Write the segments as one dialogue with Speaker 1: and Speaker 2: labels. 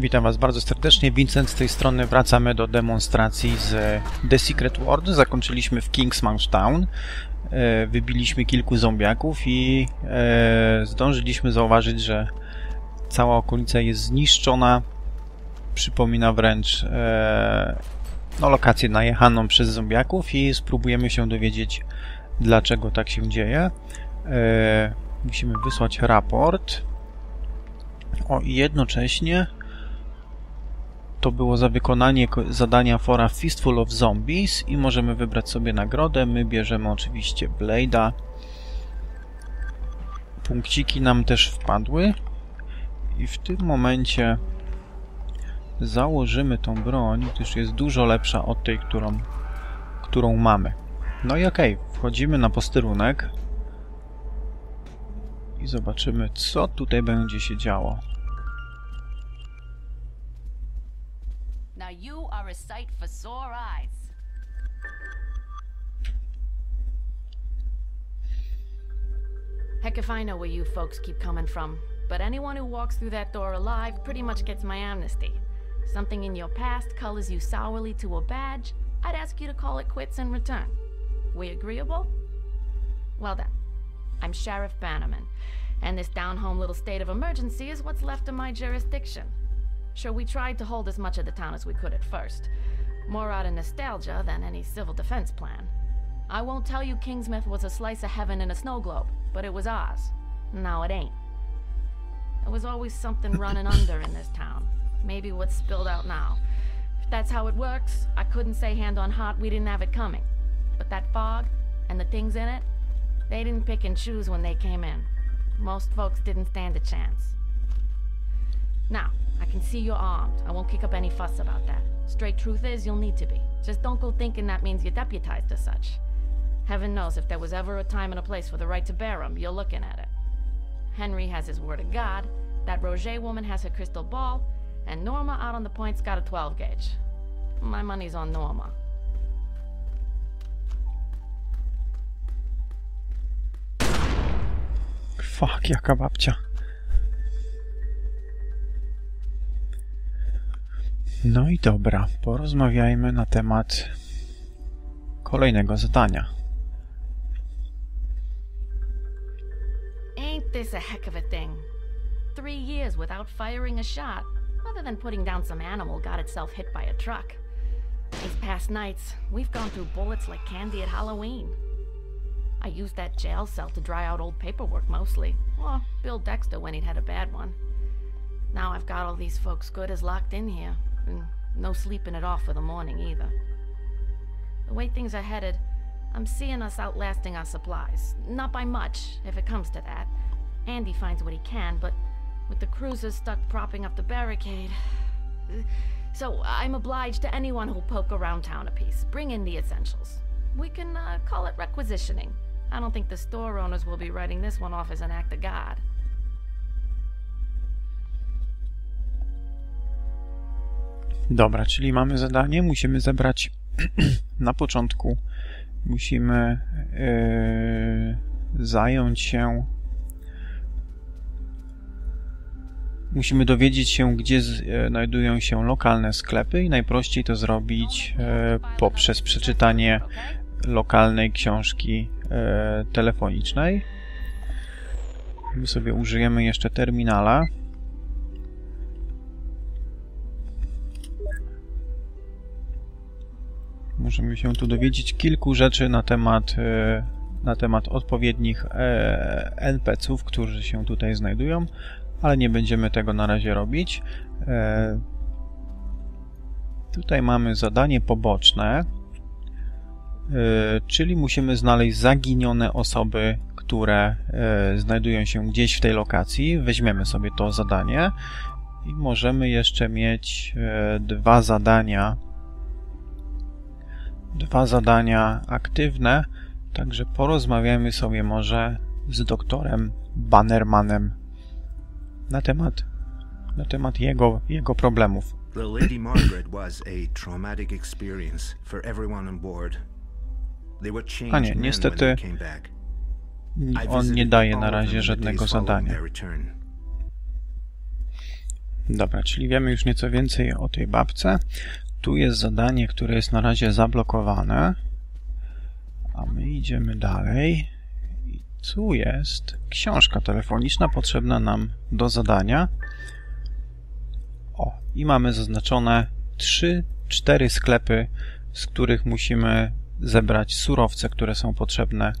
Speaker 1: Witam Was bardzo serdecznie. Vincent z tej strony. Wracamy do demonstracji z The Secret World. Zakończyliśmy w Kingsmouth Town. E, Wybiliśmy kilku zombiaków i e, zdążyliśmy zauważyć, że cała okolica jest zniszczona. Przypomina wręcz e, no, lokację najechaną przez zombiaków i spróbujemy się dowiedzieć, dlaczego tak się dzieje. E, Musimy wysłać raport. O, i jednocześnie to było za wykonanie ko- zadania fora Fistful of Zombies i możemy wybrać sobie nagrodę. My bierzemy oczywiście Blade'a. Punkciki nam też wpadły. I w tym momencie założymy tą broń, gdyż jest dużo lepsza od tej, którą, którą mamy. No i okej, wchodzimy na posterunek i zobaczymy, co tutaj będzie się działo.
Speaker 2: Now you are a sight for sore eyes. Heck if I know where you folks keep coming from, but anyone who walks through that door alive pretty much gets my amnesty. Something in your past colors you sourly to a badge, I'd ask you to call it quits in return. We agreeable? Well then, I'm Sheriff Bannerman, and this down-home little state of emergency is what's left of my jurisdiction. Sure, we tried to hold as much of the town as we could at first. More out of nostalgia than any civil defense plan. I won't tell you Kingsmouth was a slice of heaven in a snow globe, but it was ours. Now it ain't. There was always something running under in this town. Maybe what's spilled out now. If that's how it works, I couldn't say hand on heart we didn't have it coming. But that fog, and the things in it, they didn't pick and choose when they came in. Most folks didn't stand a chance. Now, I can see you're armed. I won't kick up any fuss about that. Straight truth is, you'll need to be. Just don't go thinking that means you're deputized as such. Heaven knows if there was ever a time and a place for the right to bear 'em, you're looking at it. Henry has his word of God, that Roger woman has her crystal ball, and Norma out on the point's got a 12 gauge. My money's on Norma.
Speaker 1: Fuck, jaka babcia. No i dobra, porozmawiajmy na temat kolejnego zadania.
Speaker 2: Ain't this a heck of a thing? Three years without firing a shot, other than putting down some animal got itself hit by a truck. These past nights, we've gone through bullets like candy at Halloween. I used that jail cell to dry out old paperwork mostly. Well, Bill Dexter when he'd had a bad one. Now I've got all these folks good as locked in here, and no sleeping it off for the morning either. The way things are headed, I'm seeing us outlasting our supplies. Not by much, if it comes to that. Andy finds what he can, but with the cruisers stuck propping up the barricade. So I'm obliged to anyone who'll poke around town a piece. Bring in the essentials. We can uh, call it requisitioning. I don't think the store owners will be writing this one off as an act of God.
Speaker 1: Dobra, czyli mamy zadanie, musimy zebrać na początku, musimy yy, zająć się, musimy dowiedzieć się, gdzie e, znajdują się lokalne sklepy i najprościej to zrobić e, poprzez przeczytanie lokalnej książki e, telefonicznej. My sobie użyjemy jeszcze terminala. Możemy się tu dowiedzieć kilku rzeczy na temat, e, na temat odpowiednich e, NPC-ów, którzy się tutaj znajdują, ale nie będziemy tego na razie robić. E, Tutaj mamy zadanie poboczne, czyli musimy znaleźć zaginione osoby, które znajdują się gdzieś w tej lokacji. Weźmiemy sobie to zadanie i możemy jeszcze mieć dwa zadania dwa zadania aktywne, także porozmawiamy sobie może z doktorem Bannermanem na temat, na temat jego, jego problemów.
Speaker 3: The Lady Margaret was a traumatic experience for everyone on board. They were
Speaker 1: A nie, niestety on nie daje na razie żadnego zadania. Dobra, czyli wiemy już nieco więcej o tej babce. Tu jest zadanie, które jest na razie zablokowane. A my idziemy dalej. I tu jest książka telefoniczna potrzebna nam do zadania. O, i mamy zaznaczone 3-4 sklepy, z których musimy zebrać surowce, które są potrzebne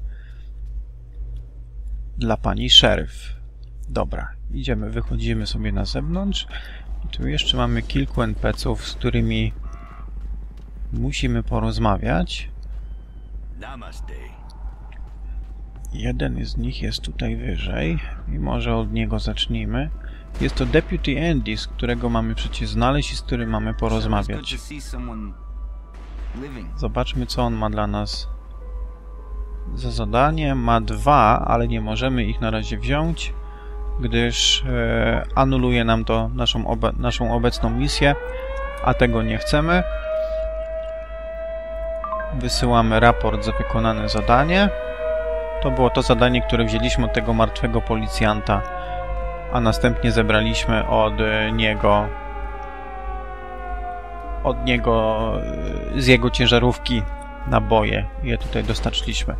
Speaker 1: dla pani szeryf. Dobra, idziemy, wychodzimy sobie na zewnątrz. I tu jeszcze mamy kilku NPC-ów, z którymi musimy porozmawiać. Jeden z nich jest tutaj wyżej i może od niego zacznijmy. Jest to Deputy Andy, z którego mamy przecież znaleźć i z którym mamy porozmawiać. Zobaczmy, co on ma dla nas za zadanie. Ma dwa, ale nie możemy ich na razie wziąć, gdyż e, anuluje nam to naszą, obe naszą obecną misję, a tego nie chcemy. Wysyłamy raport za wykonane zadanie. To było to zadanie, które wzięliśmy od tego martwego policjanta, a następnie zebraliśmy od niego od niego, z jego ciężarówki naboje. Je tutaj dostarczyliśmy.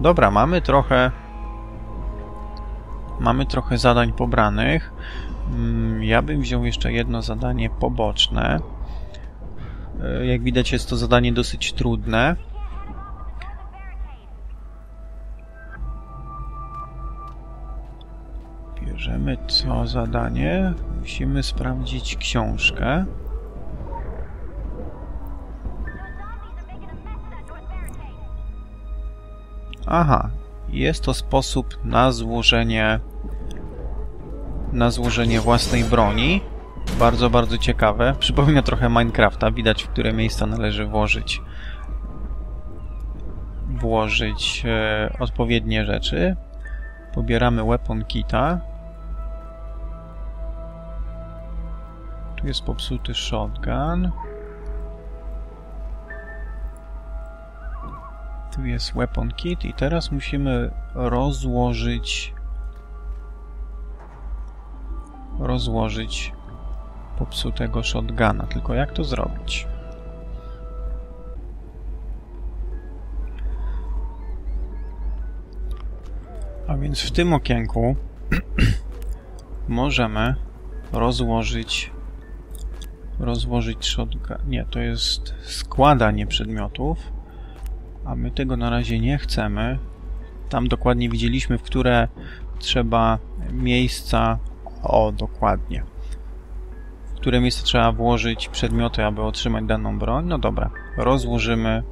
Speaker 1: Dobra, mamy trochę mamy trochę zadań pobranych. Mm, Ja bym wziął jeszcze jedno zadanie poboczne. Y, Jak widać jest to zadanie dosyć trudne. Bierzemy co zadanie. Musimy sprawdzić książkę. Aha, jest to sposób na złożenie na złożenie własnej broni. Bardzo, bardzo ciekawe. Przypomina trochę Minecrafta. Widać, w które miejsca należy włożyć włożyć e, odpowiednie rzeczy. Pobieramy weapon kita. Tu jest popsuty shotgun. Tu jest weapon kit i teraz musimy rozłożyć rozłożyć popsutego shotguna. Tylko jak to zrobić? A więc w tym okienku możemy rozłożyć rozłożyć shotgun. Nie, to jest składanie przedmiotów a my tego na razie nie chcemy. Tam dokładnie widzieliśmy, w które trzeba miejsca. O, dokładnie. Które miejsce trzeba włożyć przedmioty, aby otrzymać daną broń. No dobra, rozłożymy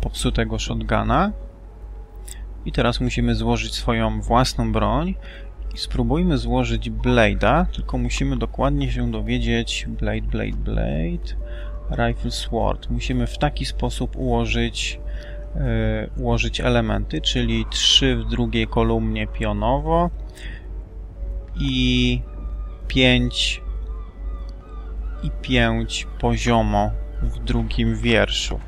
Speaker 1: popsutego shotguna. I teraz musimy złożyć swoją własną broń. I spróbujmy złożyć blade'a, tylko musimy dokładnie się dowiedzieć. Blade, blade, blade. Rifle Sword. Musimy w taki sposób ułożyć, yy, ułożyć elementy, czyli 3 w drugiej kolumnie pionowo i 5 i 5 poziomo w drugim wierszu.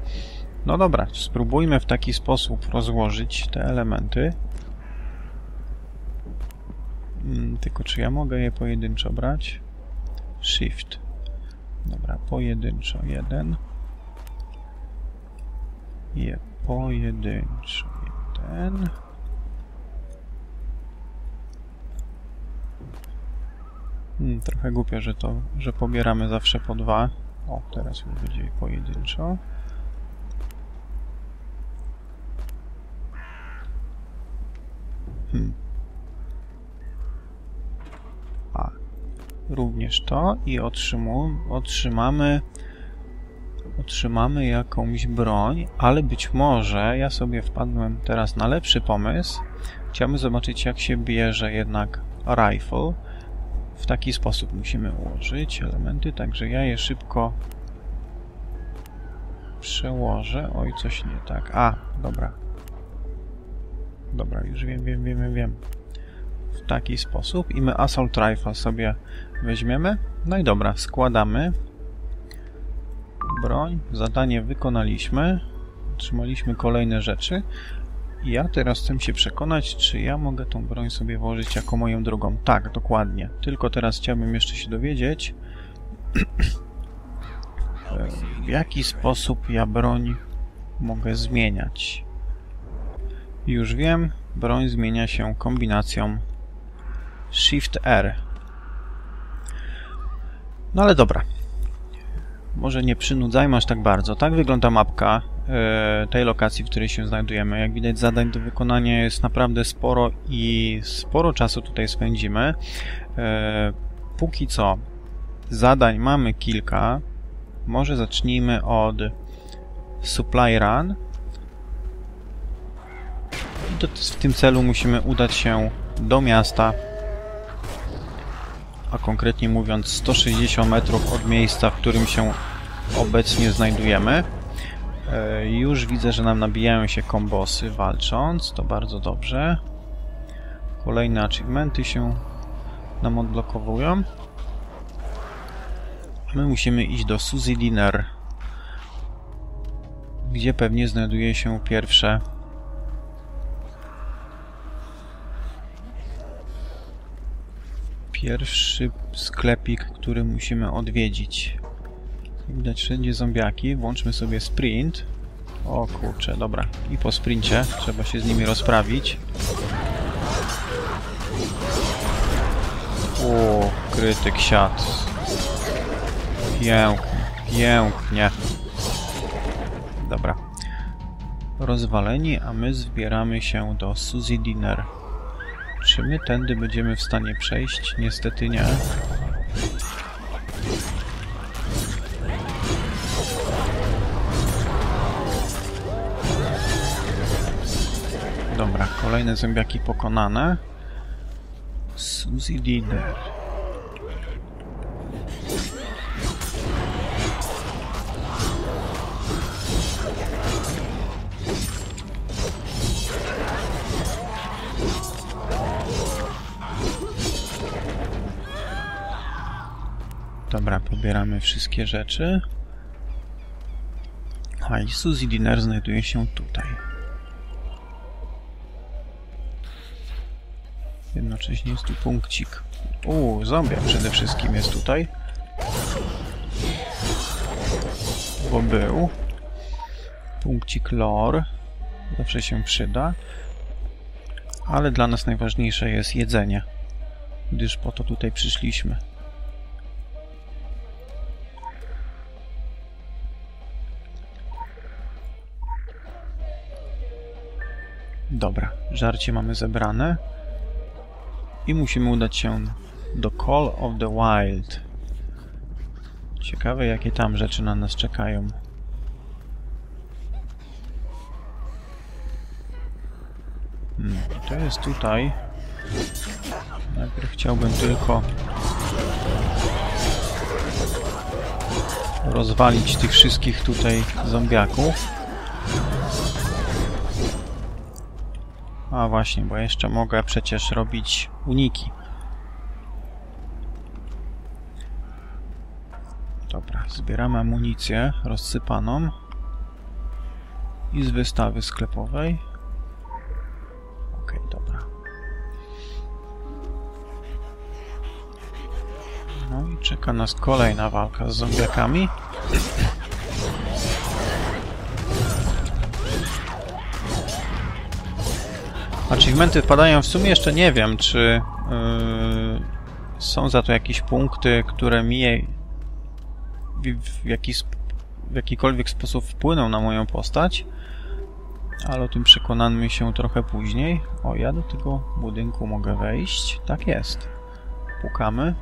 Speaker 1: No dobra, spróbujmy w taki sposób rozłożyć te elementy. Hmm, tylko czy ja mogę je pojedynczo brać? Shift. Dobra, pojedynczo jeden. Je pojedynczo jeden. Trochę głupio, że to, że pobieramy zawsze po dwa. O, teraz już będzie pojedynczo. Hmm. A, również to i otrzymu, otrzymamy otrzymamy jakąś broń, ale być może ja sobie wpadłem teraz na lepszy pomysł. Chciałbym zobaczyć jak się bierze jednak rifle. W taki sposób musimy ułożyć elementy, także ja je szybko przełożę. Oj, coś nie tak. A, dobra. Dobra, już wiem, wiem, wiem, wiem. W taki sposób i my Assault Rifle sobie weźmiemy. No i dobra, składamy broń. Zadanie wykonaliśmy. Otrzymaliśmy kolejne rzeczy. Ja teraz chcę się przekonać, czy ja mogę tą broń sobie włożyć jako moją drugą. Tak, dokładnie. Tylko teraz chciałbym jeszcze się dowiedzieć, w jaki sposób ja broń mogę zmieniać. Już wiem, broń zmienia się kombinacją Shift R. No ale dobra. Może nie przynudzajmy aż tak bardzo. Tak wygląda mapka tej lokacji, w której się znajdujemy. Jak widać zadań do wykonania jest naprawdę sporo i sporo czasu tutaj spędzimy. E, póki co zadań mamy kilka. Może zacznijmy od Supply Run. I do, w tym celu musimy udać się do miasta, a konkretnie mówiąc 160 metrów od miejsca, w którym się obecnie znajdujemy. E, już widzę, że nam nabijają się kombosy walcząc, to bardzo dobrze. Kolejne achievementy się nam odblokowują. My musimy iść do Suzy Dinner, gdzie pewnie znajduje się pierwsze pierwszy sklepik, który musimy odwiedzić. Widać wszędzie zombiaki. Włączmy sobie sprint. O kurczę, dobra. I po sprincie trzeba się z nimi rozprawić. O, krytyk siat. Pięknie, pięknie. Dobra. Rozwaleni, a my zbieramy się do Suzy Dinner. Czy my tędy będziemy w stanie przejść? Niestety nie. Kolejne zębiaki pokonane. Suzy Dinner. Dobra, pobieramy wszystkie rzeczy. A i Suzy Dinner znajduje się tutaj. Jednocześnie jest tu punkcik. Uuu, zombie przede wszystkim jest tutaj. Bo był. Punkcik lore. Zawsze się przyda. Ale dla nas najważniejsze jest jedzenie. Gdyż po to tutaj przyszliśmy. Dobra, żarcie mamy zebrane. I musimy udać się do Call of the Wild. Ciekawe, jakie tam rzeczy na nas czekają. Hmm, to jest tutaj. Najpierw chciałbym tylko rozwalić tych wszystkich tutaj zombiaków. A właśnie, bo jeszcze mogę przecież robić uniki. Dobra, zbieramy amunicję rozsypaną i z wystawy sklepowej. Okay, dobra. No i czeka nas kolejna walka z zombiakami. Achievementy wpadają w sumie jeszcze nie wiem, czy yy, są za to jakieś punkty, które mi w, w, jaki, w jakikolwiek sposób wpłyną na moją postać. Ale o tym przekonamy się trochę później. O, ja do tego budynku mogę wejść. Tak jest. Pukamy.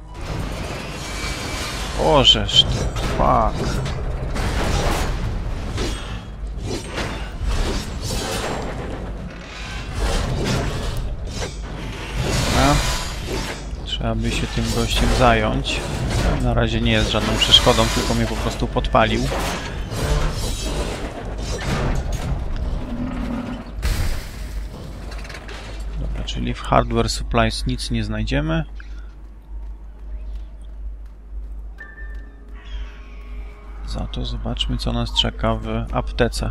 Speaker 1: Ożeż ty, fuck. Trzeba by się tym gościem zająć. Na razie nie jest żadną przeszkodą, tylko mnie po prostu podpalił. Dobra, czyli w Hardware Supplies nic nie znajdziemy. Za to zobaczmy, co nas czeka w aptece.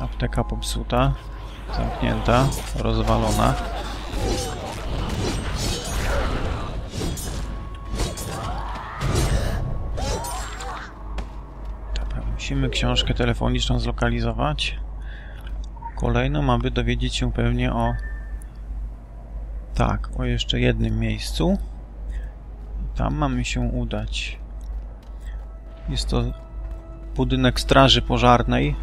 Speaker 1: apteka popsuta, zamknięta, rozwalona. Musimy książkę telefoniczną zlokalizować. Kolejną, aby dowiedzieć się pewnie o... Tak, o jeszcze jednym miejscu. Tam mamy się udać. Jest to budynek straży pożarnej,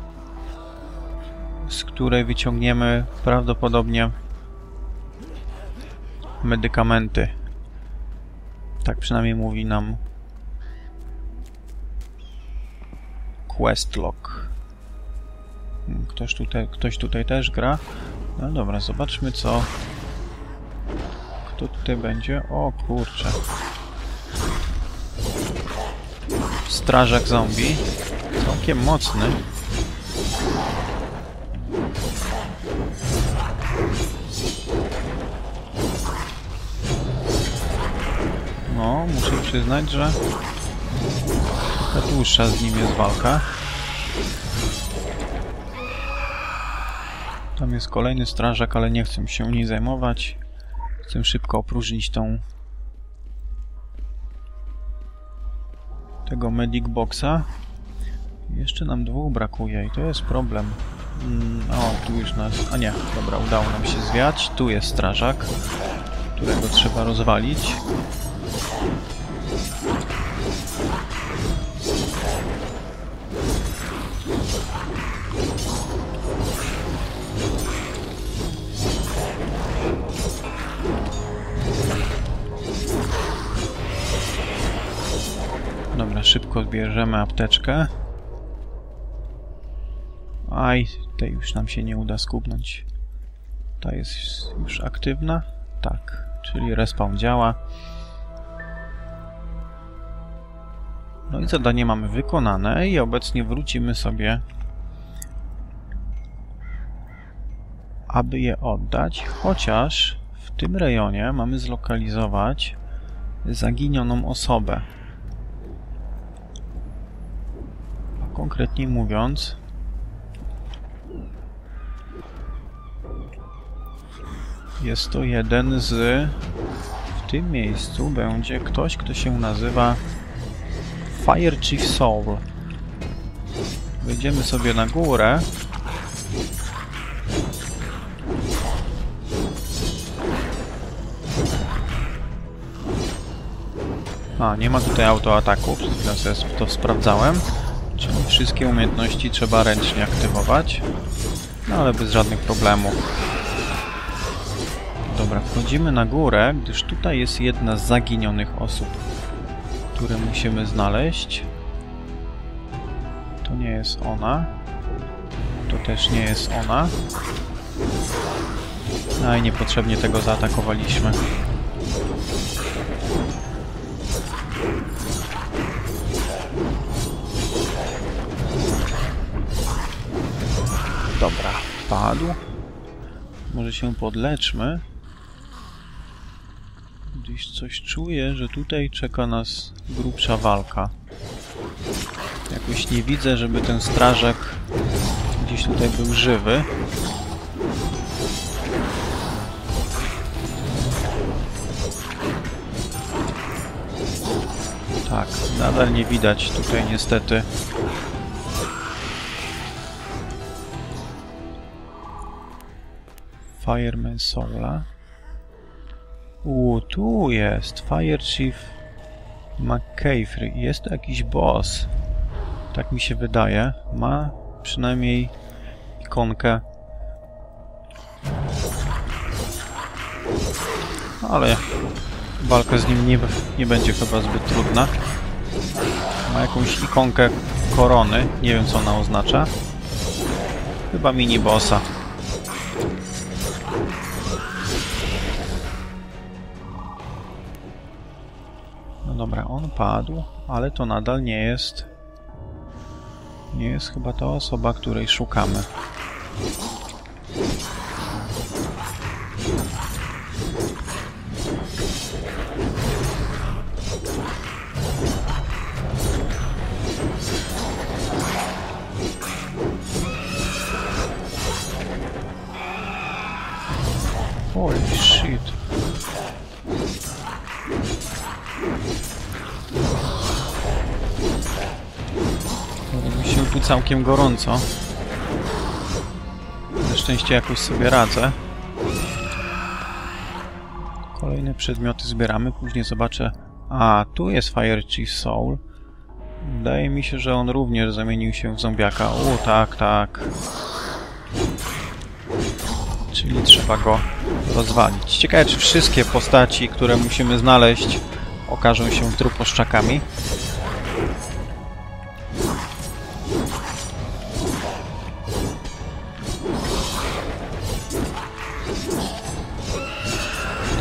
Speaker 1: z której wyciągniemy prawdopodobnie medykamenty. Tak przynajmniej mówi nam questlog. Ktoś tutaj, ktoś tutaj też gra. No dobra, zobaczmy co... Kto tutaj będzie? O kurczę. Strażak zombie. Całkiem mocny. No, muszę przyznać, że trochę dłuższa z nim jest walka. Tam jest kolejny strażak, ale nie chcę się nim zajmować. Chcę szybko opróżnić tą tego medic boxa. Jeszcze nam dwóch brakuje i to jest problem. Mm, o, tu już nas... A nie, dobra, udało nam się zwiać. Tu jest strażak, którego trzeba rozwalić. Dobra, szybko zbierzemy apteczkę. Aj, tej już nam się nie uda skupnąć. Ta jest już aktywna? Tak, czyli respawn działa. No i zadanie mamy wykonane i obecnie wrócimy sobie, aby je oddać, chociaż w tym rejonie mamy zlokalizować zaginioną osobę. A konkretnie mówiąc, jest to jeden z... W tym miejscu będzie ktoś, kto się nazywa Fire Chief Soul. Wejdziemy sobie na górę. A, nie ma tutaj autoataków, chwilę sobie to sprawdzałem. Czyli wszystkie umiejętności trzeba ręcznie aktywować. No ale bez żadnych problemów. Dobra, wchodzimy na górę, gdyż tutaj jest jedna z zaginionych osób, które musimy znaleźć. To nie jest ona. To też nie jest ona. A i niepotrzebnie tego zaatakowaliśmy. Dobra, padł. Może się podleczmy. Coś czuję, że tutaj czeka nas grubsza walka. Jakoś nie widzę, żeby ten strażak gdzieś tutaj był żywy. Tak, nadal nie widać tutaj niestety Fireman Sola. U, tu jest Fire Chief McCaffrey. Jest to jakiś boss. Tak mi się wydaje. Ma przynajmniej ikonkę. Ale walka z nim nie, nie będzie chyba zbyt trudna. Ma jakąś ikonkę korony. Nie wiem co ona oznacza. Chyba mini bossa. dobra, on padł, ale to nadal nie jest... Nie jest chyba ta osoba, której szukamy. Holy shit. Tu całkiem gorąco. Na szczęście jakoś sobie radzę. Kolejne przedmioty zbieramy, później zobaczę... A, tu jest Fire Chief Soul. Wydaje mi się, że on również zamienił się w zombiaka. O, tak, tak. Czyli trzeba go rozwalić. Ciekawe, czy wszystkie postaci, które musimy znaleźć, okażą się truposzczakami.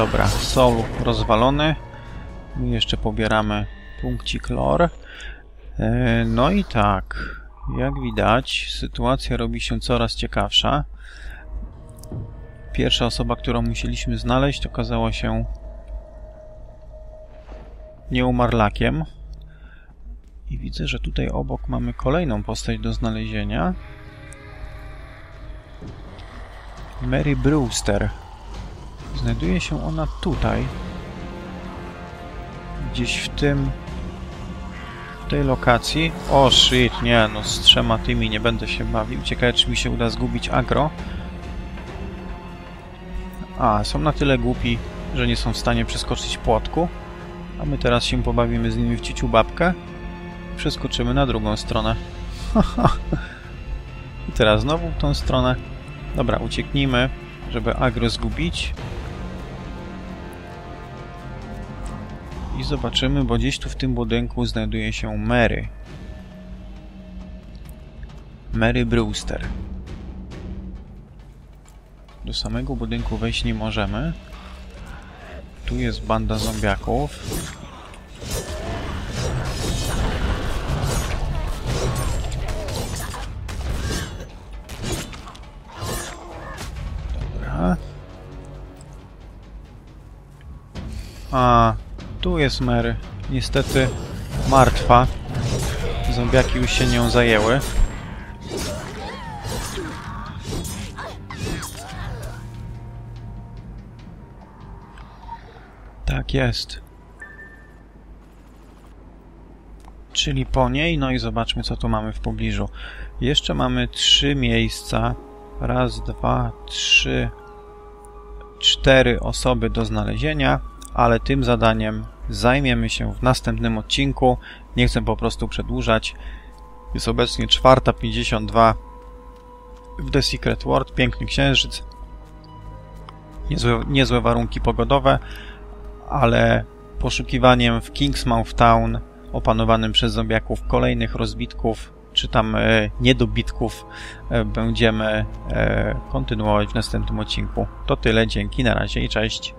Speaker 1: Dobra, sol rozwalony. My jeszcze pobieramy punkcik lore. No i tak, jak widać, sytuacja robi się coraz ciekawsza. Pierwsza osoba, którą musieliśmy znaleźć, okazała się nieumarlakiem. I widzę, że tutaj obok mamy kolejną postać do znalezienia. Mary Brewster. Znajduje się ona tutaj. Gdzieś w tym... w tej lokacji. O shit, nie, no z trzema tymi nie będę się bawił. Ciekawe, czy mi się uda zgubić agro. A, są na tyle głupi, że nie są w stanie przeskoczyć płotku. A my teraz się pobawimy z nimi w ciciu babkę. Przeskoczymy na drugą stronę. I teraz znowu w tą stronę. Dobra, ucieknijmy, żeby agro zgubić. I zobaczymy, bo gdzieś tu w tym budynku znajduje się Mary. Mary Brewster. Do samego budynku wejść nie możemy. Tu jest banda zombiaków. Dobra. A, tu jest Mary. Niestety martwa. Zombiaki już się nią zajęły. Tak jest. Czyli po niej, no i zobaczmy co tu mamy w pobliżu. Jeszcze mamy trzy miejsca. Raz, dwa, trzy, cztery osoby do znalezienia, ale tym zadaniem zajmiemy się w następnym odcinku. Nie chcę po prostu przedłużać. Jest obecnie 4.52 w The Secret World. Piękny księżyc. Niezłe, niezłe warunki pogodowe ale poszukiwaniem w Kingsmouth Town opanowanym przez zombiaków kolejnych rozbitków czy tam e, niedobitków e, będziemy e, kontynuować w następnym odcinku. To tyle, dzięki, na razie i cześć.